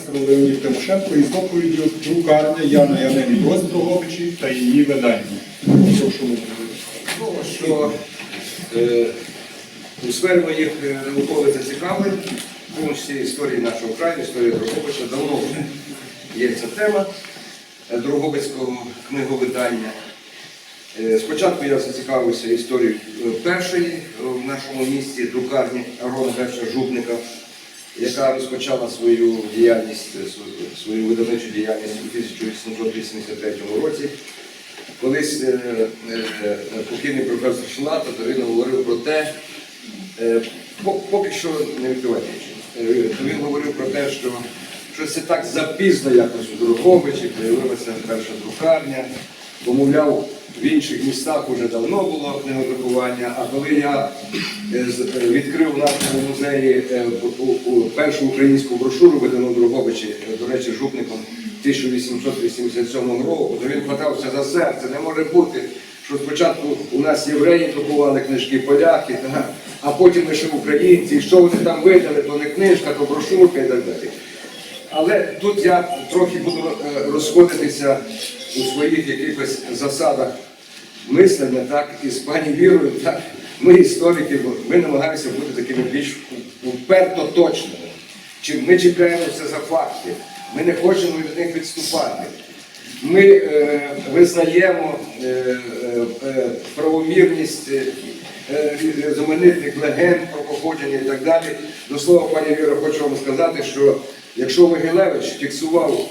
професор Леонід Тимошенко із доповіддю друкарня Яна Янини Брось та її видання. Прошу що е, у сфері моїх е, наукових зацікавлень, тому числі історії нашого краю, історії Дрогобича, давно вже є ця тема е, Дрогобицького книговидання. Е, Спочатку я зацікавився історією першої в нашому місті друкарні Арона Герша Жупника, яка розпочала свою діяльність, е, свою- свою видавничу діяльність у 1883 році. Колись е, е, покійний професор Шлата Дарина говорив про те, е, поки що не відкривайте. Е, він говорив про те, що щось це так запізно якось у Дороховичі появилася перша друкарня, бо, мовляв, в інших містах вже давно було книгодрукування, а коли я е, е, відкрив в нашому музеї е, першу українську брошуру, видану е, до речі, жупником 1887 року, то він хватався за серце. Не може бути, що спочатку у нас євреї друкували книжки, поляки, а потім лише українці, і що вони там видали, то не книжка, то брошурка і так далі. Але тут я трохи буду е, розходитися у своїх якихось засадах мислення, так, і з пані Вірою, так, ми історики, ми намагаємося бути такими більш вперто точними. Чи ми чіпляємося за факти, ми не хочемо від них відступати. Ми е, визнаємо е, е, е, правомірність е, е, різноманітних легенд про походження і так далі. До слова, пані Віра, хочу вам сказати, що якщо Могилевич фіксував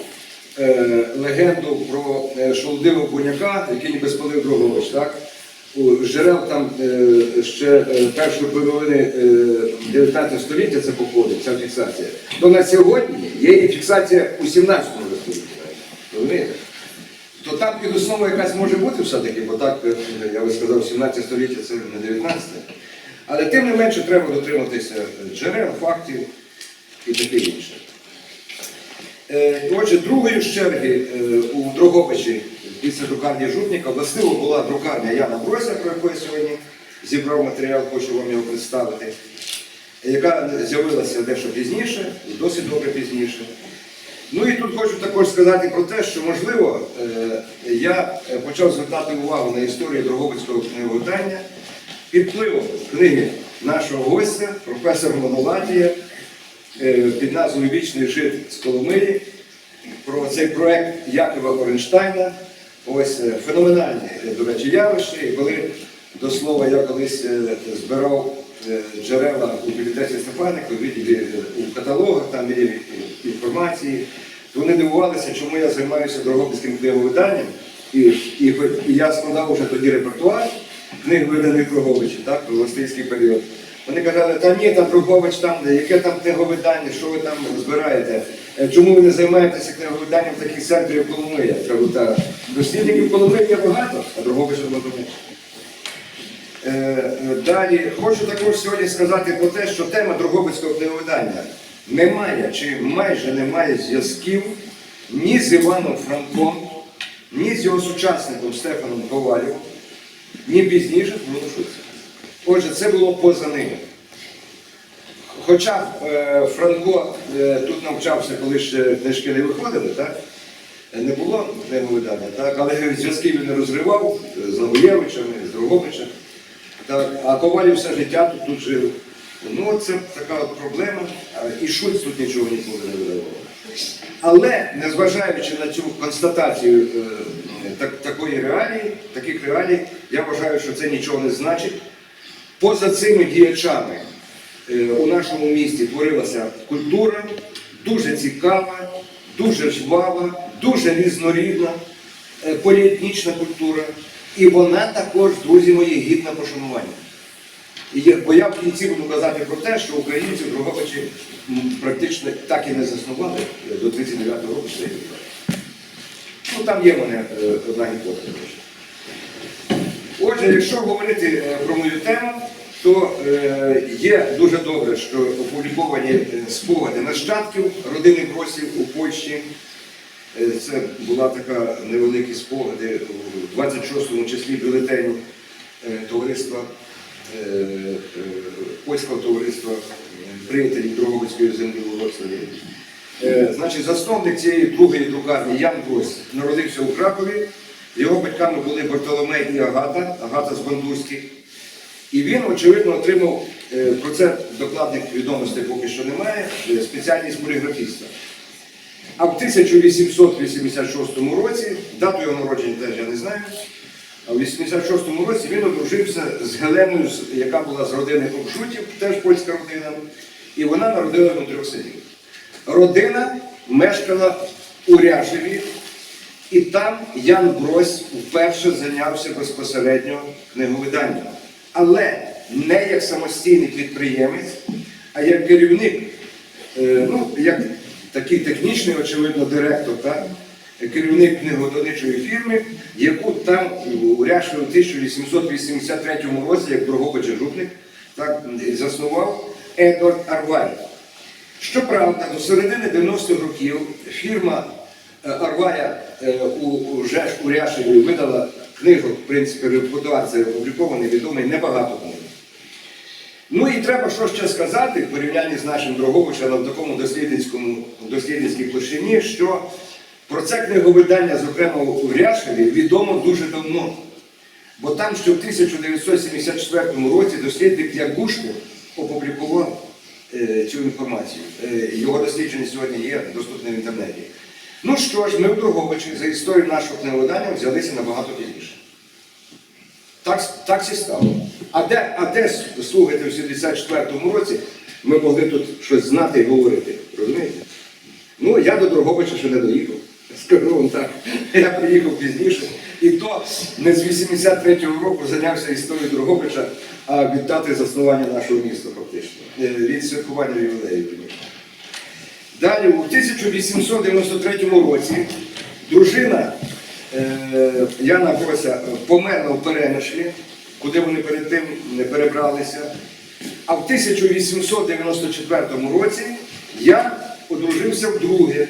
е, легенду про е, Шолдивого Буняка, який ніби спалив Дрогович, так? У джерел там е, ще е, першої половини е, 19 століття це походить, ця фіксація. То на сьогодні є і фіксація у 17 столітті. То там під основою якась може бути все-таки, бо так, е, я би сказав, 17 століття це не 19. Але тим не менше треба дотриматися джерел, фактів і таке інше. Е, Отже, другою з черги е, у Дрогобичі після друкарні Жутніка властиво була друкарня Яна Брося, про яку я сьогодні зібрав матеріал, хочу вам його представити, яка з'явилася дещо пізніше, досить добре пізніше. Ну і тут хочу також сказати про те, що можливо е, я почав звертати увагу на історію Дрогобицького книговидання під впливом книги нашого гостя, професора Монолатія, під назвою Вічний жит з Коломиї, про цей проект Якова Оренштайна. Ось е, феноменальне, е, до речі, явище. І коли до слова я колись е, збирав е, джерела у бібліотеці Стефаника, у відділі е, у каталогах, там є інформації, то вони дивувалися, чому я займаюся Дрогобицьким книговиданням. І, і, і я складав вже тоді репертуар книг виданих Дроговичі, так, у Ластинський період. Вони казали, та ні, там Другович, там, яке там книговидання, що ви там збираєте? Е, Чому ви не займаєтеся книговиданням таких центрів, як дослідників Коломиї є багато, а Друговича менше. Е, е, Далі хочу також сьогодні сказати про те, що тема Дрогобицького книговидання не має чи майже не має зв'язків ні з Іваном Франком, ні з його сучасником Стефаном Ковалєвим, ні пізніше з. Отже, це було поза ними. Хоча е, Франко е, тут навчався, коли ще книжки не виходили, так? не було книговидання, так? але зв'язки він розривав з Новоєвичами, з Дрогобичем. А Ковалів все життя тут, тут жив. Ну, це така проблема. І Шульц тут нічого ніколи не видавав. Але, незважаючи на цю констатацію е, так, такої реалії, таких реалій, я вважаю, що це нічого не значить. Поза цими діячами е, у нашому місті творилася культура, дуже цікава, дуже жвава, дуже різнорідна, е, поліетнічна культура. І вона також, друзі мої, гідна пошанування. І бо я в кінці буду казати про те, що українці в Дрогобичі практично так і не заснували до 39-го року. Ну там є мене е, одна гіпотеза. Отже, якщо говорити е, про мою тему, то е, є дуже добре, що опубліковані е, спогади нащадків родини Бросів у Польщі. Це була така невеликі спогади у 26-му числі бюлетеню е, товариства, польського товариства приятелів Дрогобицької землі у Вроцлаві. Значить, засновник цієї другої друкарні Ян Грось народився у Кракові. Його батьками були Бартоломей і Агата, Агата з Бандурських. І він, очевидно, отримав, е, про це докладних відомостей поки що немає, е, спеціальність поліграфіста. А в 1886 році, дату його народження теж я не знаю, а в 86-му році він одружився з Геленою, яка була з родини Кокшутів, теж польська родина, і вона народила йому трьох синів. Родина мешкала у Ряшеві, і там Ян Брось вперше зайнявся безпосередньо книговиданням. Але не як самостійний підприємець, а як керівник, е, ну, як такий технічний, очевидно, директор, так? керівник книгодавничої фірми, яку там у в 1883 році, як Дрогобич Жупник, так, заснував Едвард Арвай. Щоправда, до середини 90-х років фірма Арвая е, у, Жеш, у видала книгу, в принципі, репутація опублікований, відомий небагато книг. Ну і треба що ще сказати в порівнянні з нашим Дрогобичем в такому дослідницькому дослідницькій площині, що про це книговидання, зокрема у Ряшеві, відомо дуже давно. Бо там ще в 1974 році дослідник Ягушко опублікував е, цю інформацію. Е, його дослідження сьогодні є доступне в інтернеті. Ну що ж, ми в Дрогобичі за історію нашого книговидання взялися набагато пізніше. Так, так сі стало. А де, а де слухайте в 74-му році ми могли тут щось знати і говорити? Розумієте? Ну, я до Дрогобича ще не доїхав. Скажу вам так. Я приїхав пізніше. І то не з 83-го року зайнявся історією Дрогобича, а від дати заснування нашого міста, фактично. Е, Від святкування ювілею. вірніше. Далі, у 1893 році дружина е, Яна Грося померла в Перемишлі, куди вони перед тим не перебралися. А в 1894 році я одружився вдруге.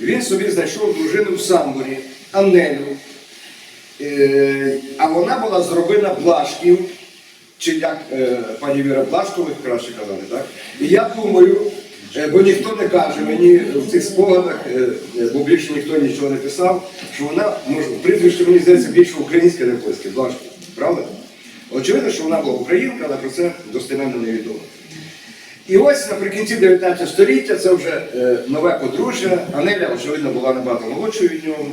Він собі знайшов дружину в Самборі, Аннелю. Е, а вона була з родина Блашків, чи як е, пані Віра Блашкових краще казали, так? І я думаю, бо ніхто не каже мені в цих спогадах, е, е, бо більше ніхто нічого не писав, що вона, може, прізвище мені здається більше українське, не польське, Блашків, правда? Очевидно, що вона була українка, але про це достеменно невідомо. І ось наприкінці 19 століття це вже е, нове подружжя. Анеля, очевидно, була набагато молодшою від нього.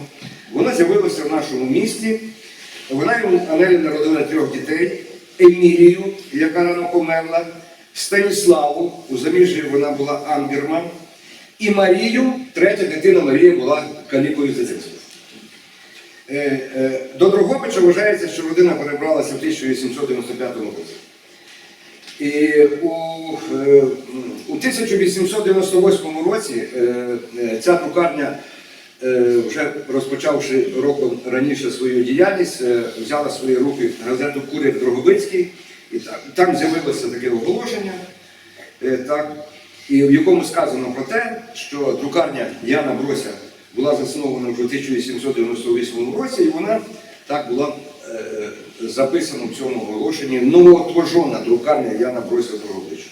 Вона з'явилася в нашому місті. Вона йому Анелі народила трьох дітей: Емілію, яка рано померла, Станіславу, у заміжжі вона була Амбірман, і Марію, третя дитина Марія була калікою з. Е, е, До Дрогобича вважається, що родина перебралася в 1895 році. І у, е, у 1898 році ця друкарня, вже розпочавши роком раніше свою діяльність, взяла свої руки газету Курір Дрогобицький, і так, там з'явилося таке оголошення, е, так, і в якому сказано про те, що друкарня Яна Брося була заснована вже в 1898 році, і вона так була е, записана в цьому оголошенні новоутворена друкарня Яна Брося Дрогобича.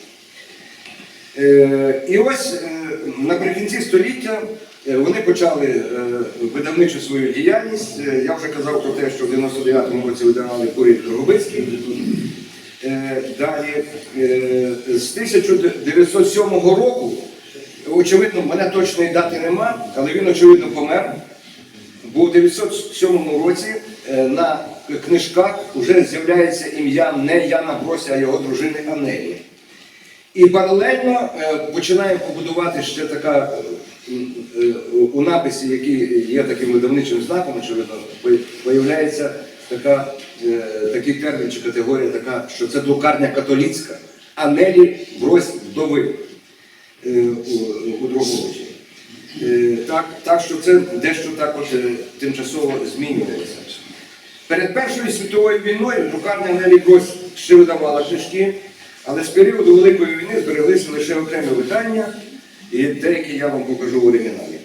Е, І ось е, наприкінці століття е, вони почали е, видавничу свою діяльність. Я вже казав про те, що в 99-му році видавали Курій Дрогобицький. Е, Далі е, з 1907 року, очевидно, мене точної дати нема, але він, очевидно, помер. Бо в 1907 році е, на книжках вже з'являється ім'я не Яна Брося, а його дружини Анелі. І паралельно е, починає побудувати ще така у написі, який є таким видавничим знаком, очевидно, по- появляється така, е, такий термін чи категорія, така, що це друкарня католіцька, Анелі Брось вдови е, у, у Дрогобичі. Е, Так, так що це дещо так е, тимчасово змінюється. Перед Першою світовою війною друкарня Нелі Гось ще видавала книжки, але з періоду Великої війни збереглися лише окремі видання, і деякі я вам покажу в оригіналі.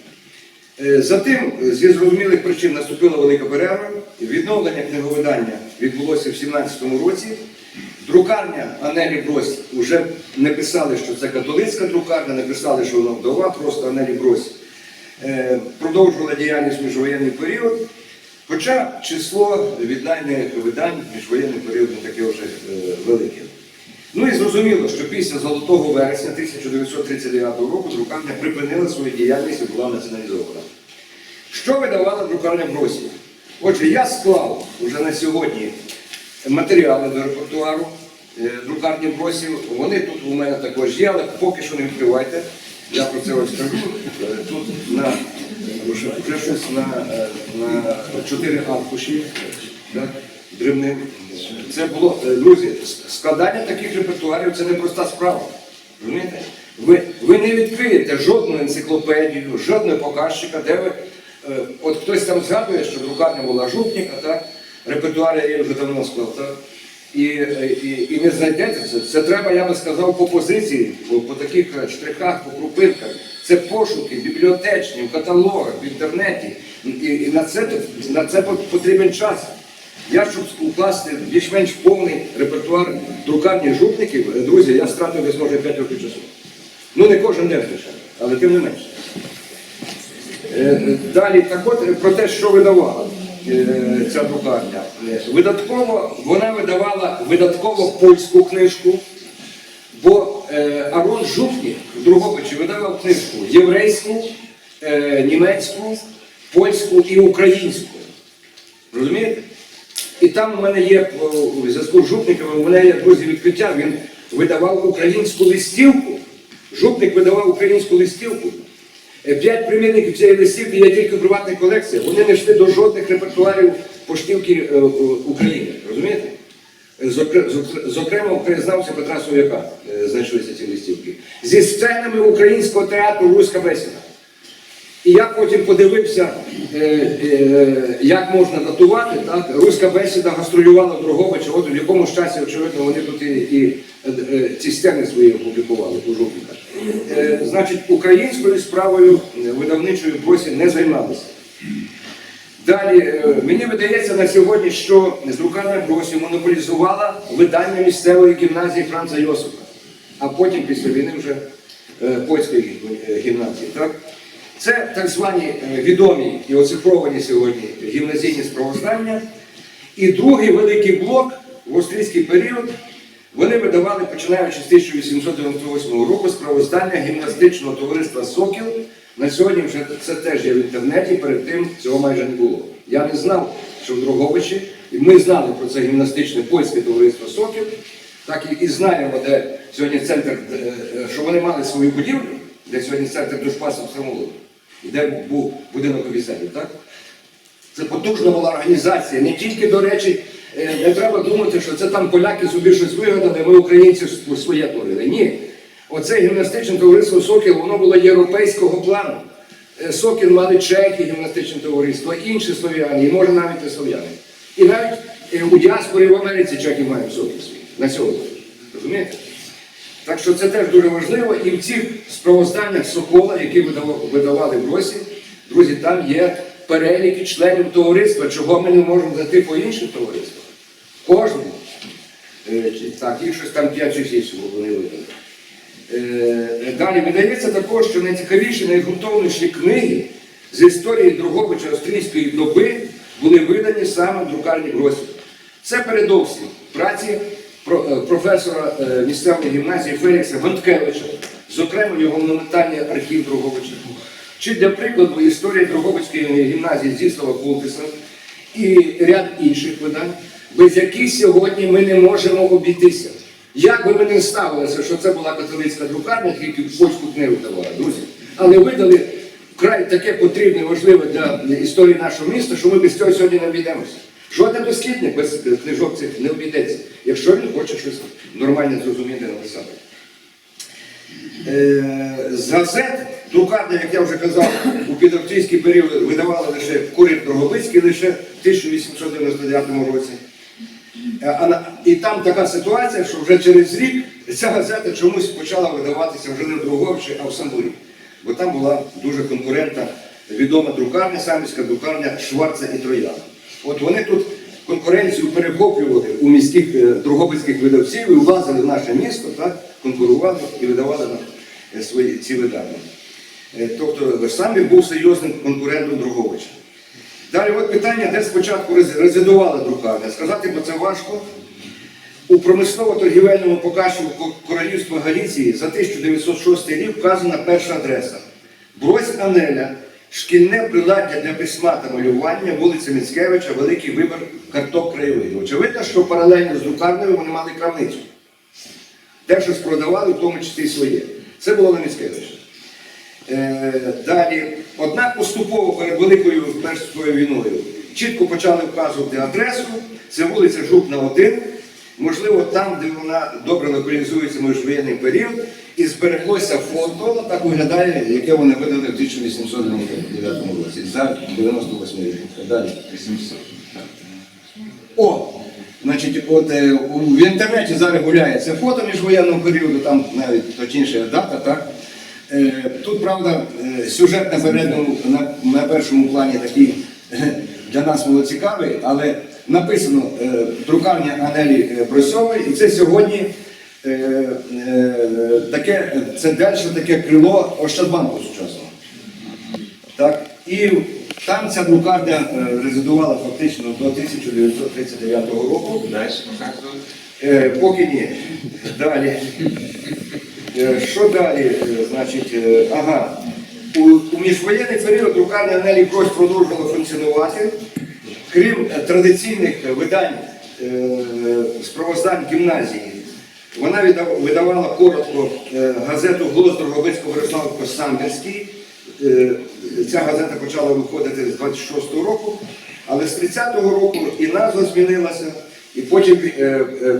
Е, Затим, е, зі зрозумілих причин, наступила велика перерва. Відновлення книговидання відбулося в 17-му році. Друкарня Анелі Брось вже не писали, що це католицька друкарня, не писали, що вона вдова, просто Анелі Брось е, продовжувала діяльність міжвоєнний період. Хоча число віддайних видань міжвоєнний період не таке вже велике. Ну і зрозуміло, що після Золотого вересня 1939 року друкарня припинила свою діяльність і була націоналізована. Що видавала друкарня Бросі? Отже, я склав вже на сьогодні матеріали до репертуару е, друкарні Бросів. Вони тут у мене також є, але поки що не відкривайте. Я про це ось скажу. Е, Тут на вже, щось на, е, на чотири аркуші, так, дрібним. Це було, е, друзі, складання таких репертуарів це не проста справа. Розумієте? Ви, ви не відкриєте жодну енциклопедію, жодного показчика, де ви. е, От хтось там згадує, що друкарня була жупніка, так? репертуар я вже давно склав, так? І, і, і не знайдете це. Це треба, я би сказав, по позиції, по, по таких е, штрихах, по крупинках. Це пошуки бібліотечні, в каталогах, в інтернеті. І, і на, це, на це потрібен час. Я, щоб укласти більш-менш повний репертуар друкарні жупників, е, друзі, я стратив десь може 5 років часу. Ну не кожен день, звичайно, але тим не менше. Е, Далі так от е, про те, що видавала е, ця друкарня. Е, Видатково вона видавала видатково польську книжку, бо е, Арон Жупнік в Другобичі видавав книжку єврейську, е, німецьку, польську і українську. Розумієте? І там у мене є у зв'язку з Жупником, у мене є друзі відкриття. Він видавав українську листівку. Жупник видавав українську листівку. Е, П'ять примірників цієї листівки є тільки в приватній колекції. Вони не йшли до жодних репертуарів поштівки е, е, України. Розумієте? Зокре- зокре- Зокрема, у краєзнавця Петра Сов'яка е, знайшлися ці листівки. Зі сценами українського театру Руська бесіда. І я потім подивився, е, е, як можна датувати. Так? Руська бесіда гастролювала в Дрогобичі, от в якомусь часі, очевидно, вони тут і, і е, ці стени свої опублікували у жовтниках. Значить, українською справою видавничою досі не займалися. Далі, мені видається на сьогодні, що друкарня Бросі монополізувала видання місцевої гімназії Франца Йосипа, а потім після війни вже польської гімназії. Так? Це так звані е, відомі і оцифровані сьогодні гімназійні справознання. І другий великий блок в австрійський період вони видавали, починаючи з 1898 року, справоздання гімнастичного товариства Сокіл. На сьогодні вже це теж є в інтернеті, перед тим цього майже не було. Я не знав, що в Дрогобичі, і ми знали про це гімнастичне польське товариство Сокіл, так і, знаємо, де сьогодні центр, е, е, що вони мали свою будівлю, де сьогодні центр Самолу, і де був будинок офіцерів, так? Це потужна була організація. Не тільки, до речі, е, не треба думати, що це там поляки собі щось вигадали, ми українці своє творили. Ні. Оце гімнастичне товариство Сокіл, воно було європейського плану. Е, Сокіл мали чехи, гімнастичне товариство, інші слов'яни, і може навіть не слов'яни. І навіть е, у діаспорі в Америці чехи мають Сокіл свій на сьогодні. Розумієте? Так що це теж дуже важливо. І в цих справозданнях Сокола, які видавали, в Росі, друзі, там є переліки членів товариства, чого ми не можемо знайти по інших товариствах. Кожен. Е, Так, їх щось там 5 чи 6 вони видали. Е, Далі видається також, що найцікавіші, найґрунтовніші книги з історії Другобича австрійської доби були видані саме в друкарні Гросі. Це передовсім праці професора е, місцевої гімназії Фелікса Гонткевича, зокрема його монументальний архів Другобича. Чи для прикладу історія Другобицької гімназії Зіслава Култиса і ряд інших видань, без яких сьогодні ми не можемо обійтися. Як би ми не ставилися, що це була католицька друкарня, тільки польську книгу давала, друзі. Але видали вкрай таке потрібне, важливе для історії нашого міста, що ми без цього сьогодні не обійдемося. Жоден дослідник без книжок цих не обійдеться, якщо він хоче щось нормальне зрозуміти написати. Е, З газет друкарня, як я вже казав, у підавстрійський період видавали лише Курір Дрогобицький лише в 1899 році. Е, І там така ситуація, що вже через рік ця газета чомусь почала видаватися вже не в Друговичі, а в Самбурі. Бо там була дуже конкурентна відома друкарня, самівська друкарня Шварца і Трояна. От вони тут конкуренцію перехоплювали у міських е, другобицьких видавців і влазили в наше місто, так, конкурували і видавали нам е, свої ці видання. Е, Тобто сам він був серйозним конкурентом Друговича. Далі от питання, де спочатку рез- резидувала друкарня. Сказати, бо це важко. У промислово-торгівельному показчику Ко- Королівства Галіції за 1906 рік вказана перша адреса. Брось Анеля, шкільне приладдя для письма та малювання, вулиця Міцкевича, великий вибір карток краєвиду. Очевидно, що паралельно з друкарнею вони мали крамницю. Де щось продавали, в тому числі своє. Це було на Міцкевича. Е, Далі, однак поступово перед Великою Перською війною чітко почали вказувати адресу. Це вулиця Жупна 1. Можливо, там, де вона добре локалізується міжвоєнний період, і збереглося фото, так виглядає, яке вони видали в 1899 році, за 98 рік. Далі. О! Значить, от е, в інтернеті зараз гуляє фото міжвоєнного періоду, там навіть точніше дата, так? Е, Тут, правда, е, сюжет на, передньому, на, на першому плані такий для нас було цікавий, але написано е, друкарня Анелі е, Бросьової, і це сьогодні е, таке, це далі таке крило Ощадбанку сучасного. Так? І там ця друкарня резидувала фактично до 1939 року. Поки ні. Далі. Що далі? Значить, ага. У, у міжвоєнний період друкарня Нелі Брось продовжувала функціонувати. Крім е, традиційних видань е, справоздань гімназії, вона видавала коротко е, газету Глос Дрогобицького Бориславко Самбірський. Е, Ця газета почала виходити з 26-го року, але з 30-го року і назва змінилася, і потім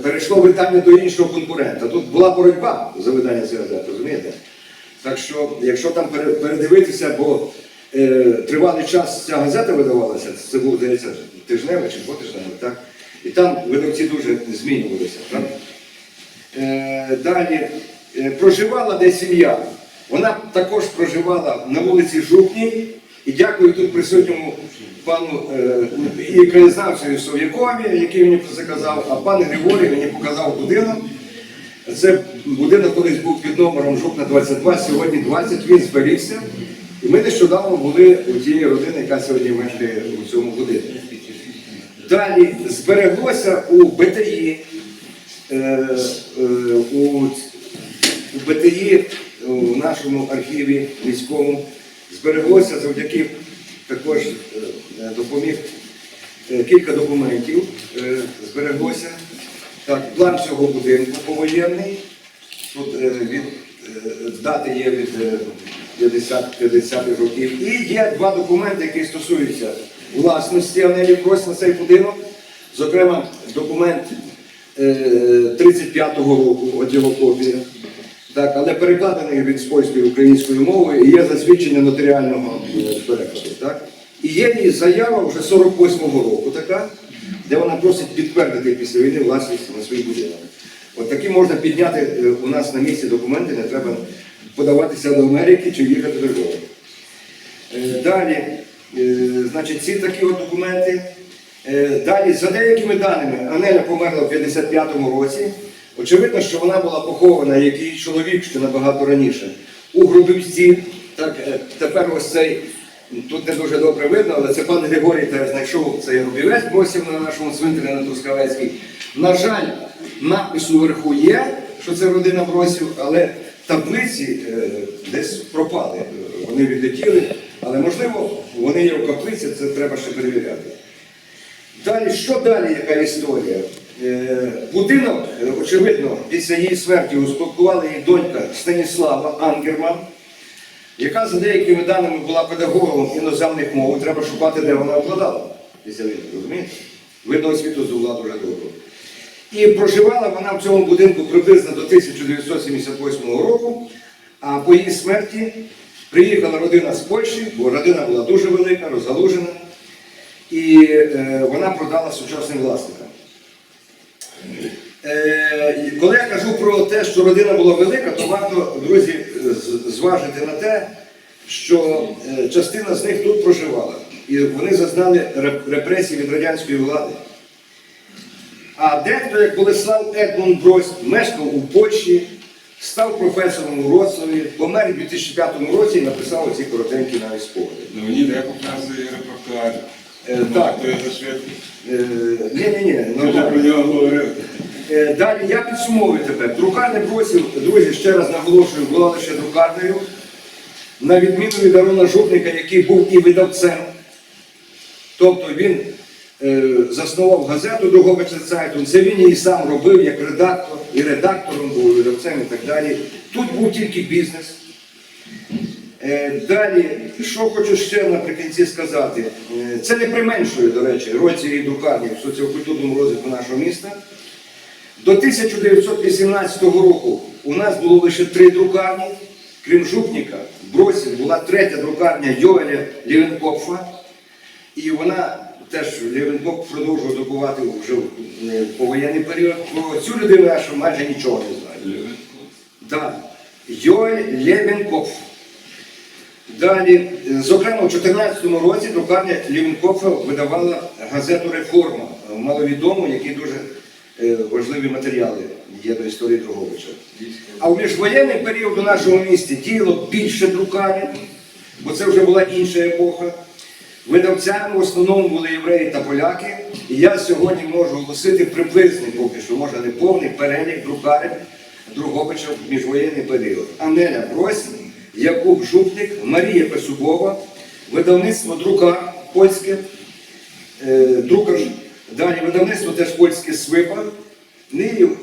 перейшло видання до іншого конкурента. Тут була боротьба за видання цієї газети, розумієте? Так що, якщо там передивитися, бо тривалий час ця газета видавалася, це був, здається, тижневий чи двотижневий, так? І там видавці дуже змінювалися. Так? Е, далі е, проживала де сім'я. Вона також проживала на вулиці Жупній. І дякую тут присутньому пану е, і краєзнавцю Сов'якові, який мені про це казав, а пан Григорій мені показав будинок. Це будинок колись був під номером Жупна 22, сьогодні 20, він зберігся. І ми нещодавно були у тієї родини, яка сьогодні мешкає у цьому будинку. Далі збереглося у БТІ, е, е, у, у БТІ, у нашому архіві міському, збереглося завдяки також е, допоміг е, кілька документів, е, збереглося. Так, план цього будинку повоєнний. Тут е, від, е, дати є від е, 50 50-х років. І є два документи, які стосуються власності Анелі Крось на цей будинок. Зокрема, документ е, 35-го року, от копія. Так, але перекладений від з польської українською мовою і є засвідчення нотаріального е, перекладу. Так? І є її заява вже 48-го року така, де вона просить підтвердити після війни власність на свій будинок. От такі можна підняти е, у нас на місці документи, не треба подаватися до Америки чи їхати до Львова. Е, Далі, е, значить, ці такі от документи. Е, Далі, за деякими даними, Анеля померла в 55-му році. Очевидно, що вона була похована, як її чоловік ще набагато раніше, у Грубівці. Так, тепер ось цей, тут не дуже добре видно, але це пан Григорій теж знайшов цей Грубівець, бросив на нашому цвинтарі на Трускавецькій. На жаль, напису вверху є, що це родина Бросів, але таблиці е, десь пропали. Вони відлетіли, але можливо вони є в каплиці, це треба ще перевіряти. Далі, що далі, яка історія? Е, будинок, очевидно, після її смерті успадкувала її донька Станіслава Ангерман, яка за деякими даними була педагогом іноземних мов. Треба шукати, де вона обкладала після розумієте? Видно, освіту здобула дуже добре. І проживала вона в цьому будинку приблизно до 1978 року, а по її смерті приїхала родина з Польщі, бо родина була дуже велика, розгалужена, і е, вона продала сучасним власникам. Е, коли я кажу про те, що родина була велика, то варто, друзі, зважити на те, що е, частина з них тут проживала. І вони зазнали реп- репресій від радянської влади. А дехто, як Болеслав Едмон Брось, мешкав у Польщі, став професором у Роцлаві, помер у 2005 році і написав оці коротенькі навіть спогади. Леонід, я показую репортаж. Е, Ну, так. То я за швидко. Ні-ні-ні, ну вже так. про нього говорили. Е, Далі я підсумовую тепер. Друкарня бросів, друзі, ще раз наголошую, була лише друкарнею. На відміну від Арона Жупника, який був і видавцем. Тобто він е, заснував газету Друговича Цайтун. Це він її сам робив як редактор, і редактором був, видавцем і так далі. Тут був тільки бізнес. Е, Далі, що хочу ще наприкінці сказати, Е, це не применшує, до речі, роль цієї друкарні в соціокультурному розвитку нашого міста. До 1918 року у нас було лише три друкарні, крім Жупніка, в була третя друкарня Йоеля Лівенкопфа, і вона теж Лівенкопф продовжував друкувати вже в е, повоєнний період. Про цю людину я ще майже нічого не знаю. Так, Йоель Левенкопф. Далі, зокрема, у 2014 році друкарня Лівенкопфа видавала газету Реформа, маловідому, які дуже е, важливі матеріали є до історії Друговича. А в міжвоєнний період у нашому місті діяло більше друкарень, бо це вже була інша епоха. Видавцями в основному були євреї та поляки. І я сьогодні можу оголосити приблизний поки що, може не повний перелік друкарень Другобича в міжвоєнний період. Анеля Брось, Якуб Жупник, Марія Песубова, видавництво Друкар польське, е, друкар, далі видавництво теж польське Свипа, Ниїв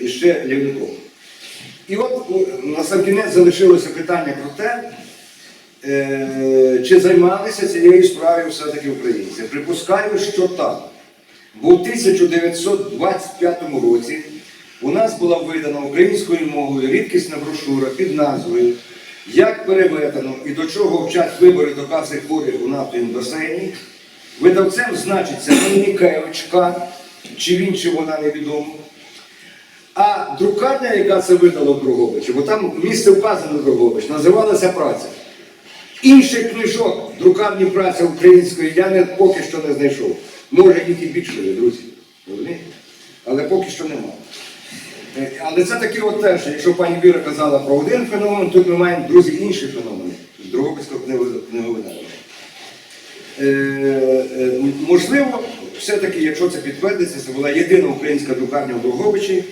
і, ще Лівников. І от у- на сам кінець залишилося питання про те, чи займалися цією справою все-таки українці. Припускаю, що так. Бо у 1925 році у нас була видана українською мовою рідкісна брошура під назвою Як переведено і до чого вчать вибори до каси хворих у басейні. Видавцем значиться Мельникевич чи він, чи вона невідомо. А друкарня, яка це видала в Друговичі, бо там місце вказано Другович, називалася праця. Інших книжок друкарні праця української я не, поки що не знайшов. Може, їх і більше, друзі. Але поки що немає. Е, Але це таке от теж, якщо пані Віра казала про один феномен, тут ми маємо, друзі, інші феномени з Дрогобицького книговидання. Е, е, можливо, все-таки, якщо це підтвердиться, це була єдина українська друкарня в Дрогобичі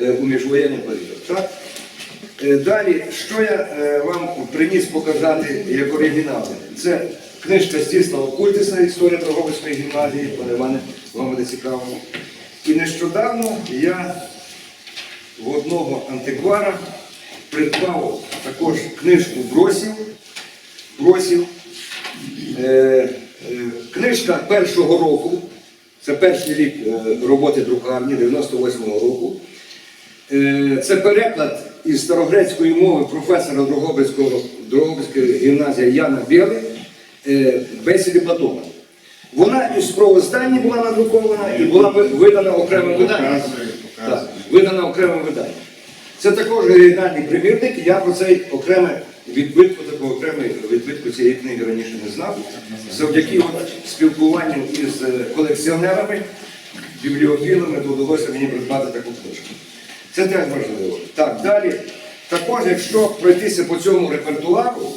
е, у міжвоєнний період. Так? Е, Далі, що я е, вам приніс показати як оригінали? Це книжка Стіслава Культиса «Історія Дрогобицької гімназії», пане Іване, вам буде цікаво. І нещодавно я в одного антиквара придбав також книжку Бросів. Бросів. Е, е, книжка першого року, це перший рік е, роботи друкарні 98-го року. Е, Це переклад із старогрецької мови професора Дрогобицької гімназії Яна Біли е, бесіди Платона. Вона і в справозданні була надрукована і була видана окремим виданням. Так, видана окремим виданням. Це також оригінальний примірник, я про цей окреме відбитку, такого окремий відбитку цієї книги раніше не знав. Завдяки спілкуванню із е, колекціонерами, бібліофілами, то вдалося мені придбати таку книжку. Це теж важливо. Так, далі. Також, якщо пройтися по цьому репертуару,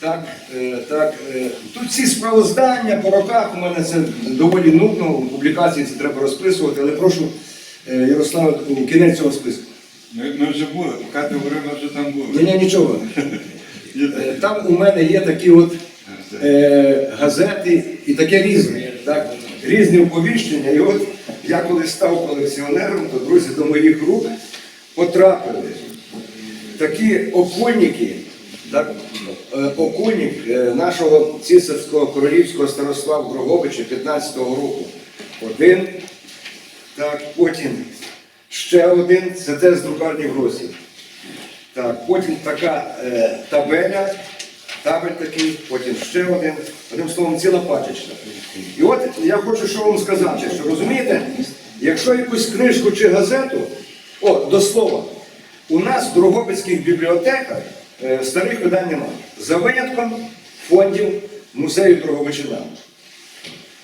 так, е, так, е, тут всі справоздання по роках, у мене це доволі нудно, у публікації це треба розписувати, але прошу е, Ярослава, кінець цього списку. Ми, ми вже були, поки ти говорив, ми вже там Ні, були. ні, нічого. Е, Там у мене є такі от е, газети і таке різне. Так? Різні оповіщення. І от я коли став колекціонером, то друзі до моїх рук потрапили такі окольники, так? е, окольник е, нашого цісарського королівського староства в Дрогобичі 15-го року. Один, так, потім ще один, це теж з друкарні Гросів. Так, потім така е, табеля, табель такий, потім ще один, одним словом, ціла пачечка. І от я хочу що вам сказати, що розумієте, якщо якусь книжку чи газету, о, до слова, у нас в Дрогобицьких бібліотеках е, старих видань немає. За винятком фондів музею Дрогобичина.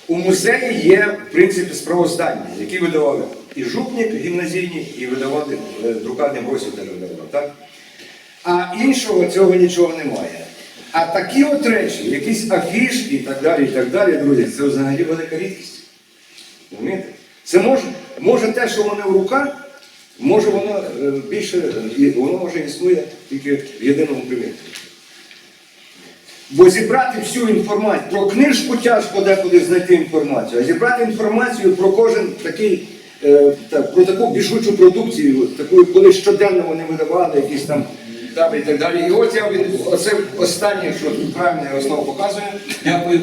У музеї є, в принципі, справоздання, які видавали і жупник гімназійні, і видавали е, друкарня теж видавав, так? А іншого цього нічого немає. А такі от речі, якісь афішки і так далі, і так далі, друзі, це взагалі велика рідкість. Це може, може те, що воно в руках, може воно е, більше, воно може існує тільки в єдиному примірі. Бо зібрати всю інформацію про книжку тяжко декуди знайти інформацію, а зібрати інформацію про кожен такий, е, про таку бішучу продукцію, таку, коли щоденно вони видавали якісь там там і так далі. І от я оце останнє, що правильно я основу показує. Дякую.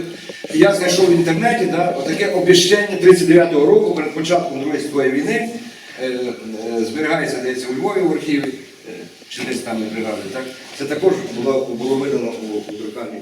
Я знайшов в інтернеті да, отаке обіщення 39-го року перед початком Другої світової війни. Е, е, зберігається десь у Львові в архіві, е, чи десь там не пригадую, так? Це також було, було видано у, у друкарні.